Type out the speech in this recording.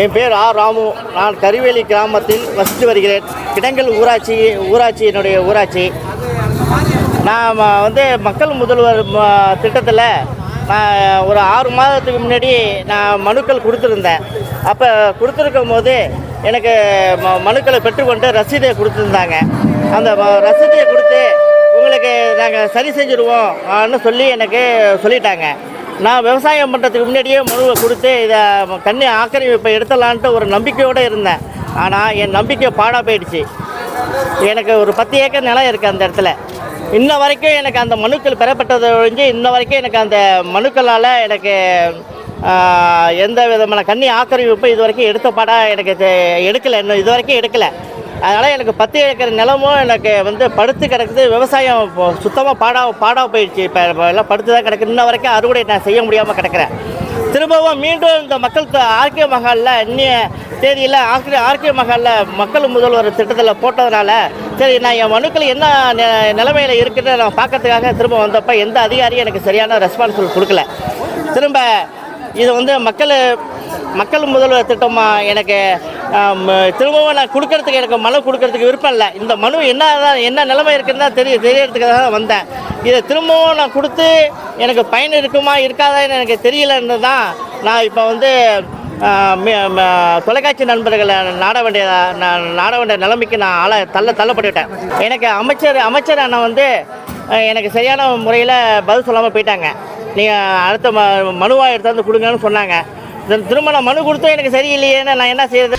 என் பேர் ஆ ராமு. நான் கருவேலி கிராமத்தில் வசித்து வருகிறேன். கிடங்கல் ஊராட்சி ஊராட்சி என்னுடைய ஊராட்சி. நான் வந்து மக்கள் முதல்வர் திட்டத்தில் நான் ஒரு ஆறு மாதத்துக்கு முன்னாடி நான் மனுக்கள் கொடுத்துருந்தேன். அப்போ கொடுத்துருக்கும் போது எனக்கு ம மனுக்களை பெற்றுக்கொண்டு ரசீதை கொடுத்துருந்தாங்க. அந்த ரசீதையை கொடுத்து உங்களுக்கு நாங்கள் சரி செஞ்சுருவோம்னு சொல்லி எனக்கு சொல்லிட்டாங்க. நான் விவசாயம் பண்ணுறதுக்கு முன்னாடியே மனுவை கொடுத்து இதை கண்ணி ஆக்கிரமிப்பை எடுத்துடலான்ட்டு ஒரு நம்பிக்கையோடு இருந்தேன். ஆனால் என் நம்பிக்கை பாடாக போயிடுச்சு. எனக்கு ஒரு பத்து ஏக்கர் நிலம் இருக்குது அந்த இடத்துல. இன்ன வரைக்கும் எனக்கு அந்த மனுக்கள் பெறப்பட்டதை ஒழிஞ்சு இன்ன வரைக்கும் எனக்கு அந்த மனுக்களால் எனக்கு எந்த விதமான கண்ணி ஆக்கிரமிப்பு இது வரைக்கும் எடுத்த பாடாக எனக்கு எடுக்கலை. இன்னும் இது வரைக்கும் எடுக்கலை. அதனால் எனக்கு பத்து ஏக்கர் நிலமும் எனக்கு வந்து படுத்து கிடக்குது விவசாயம் சுத்தமாக பாடா பாடாக போயிடுச்சு. இப்போ எல்லாம் படுத்து தான் கிடக்குது. இன்ன வரைக்கும் அறுவடை நான் செய்ய முடியாமல் கிடக்கிறேன். திரும்பவும் மீண்டும் இந்த மக்கள் ஆர்கே மகாலில் இன்னிய தேதியில் ஆர்கே ஆர்கே மகாலில் மக்கள் முதல்வர் திட்டத்தில் போட்டதுனால சரி நான் என் மனுக்கள் என்ன நிலைமையில் இருக்குன்னு நான் பார்க்கறதுக்காக திரும்ப வந்தப்போ எந்த அதிகாரியும் எனக்கு சரியான ரெஸ்பான்சிபிள் கொடுக்கல. திரும்ப இது வந்து மக்கள் மக்கள் முதல்வர் திட்டமாக எனக்கு திரும்பவும் நான் கொடுக்கறதுக்கு எனக்கு மனு கொடுக்கறதுக்கு விருப்பம் இல்லை. இந்த மனு என்ன தான் என்ன நிலைமை இருக்குதுன்னு தான் தெரிய தெரியறதுக்காக தான் வந்தேன். இதை திரும்பவும் நான் கொடுத்து எனக்கு பயன் இருக்குமா இருக்காதான்னு எனக்கு தெரியலன்னு தான் நான் இப்போ வந்து ம- தொலைக்காட்சி நண்பர்களை நாட வேண்டிய நான் நாட வேண்டிய நிலைமைக்கு நான் ஆள தள்ள தள்ளப்பட்டுவிட்டேன். எனக்கு அமைச்சர் அமைச்சர் அண்ணன் வந்து எனக்கு சரியான முறையில் பதில் சொல்லாமல் போயிட்டாங்க. நீங்கள் அடுத்த ம மனுவாக எடுத்தாந்து கொடுங்கன்னு சொன்னாங்க. திரும்ப நான் மனு கொடுத்தும் எனக்கு சரியில்லையேன்னு நான் என்ன செய்யறது